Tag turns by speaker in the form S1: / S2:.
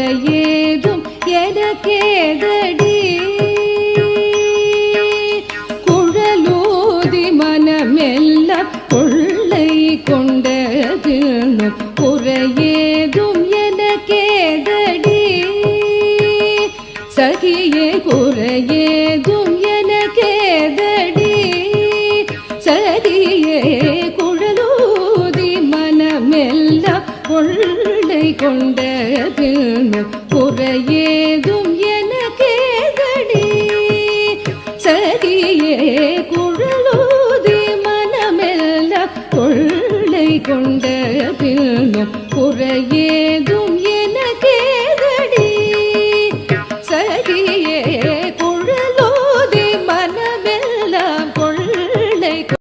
S1: குறையேதும் எனக்கேதடி? குழலூதி மனமெல்ல கொள்ளை கொண்டது குறையேதும் எனக்கேதடி? சகியே குறையேதும் எனக்கேதடி? சதியே குழலூதி மனமெல்ல கொள்ளை கொண்டது உலகில் குறையேதும் என கேகடி. சகியே குழலூதி மனமெல்ல கொள்ளை கொண்ட பின்னும் குறையே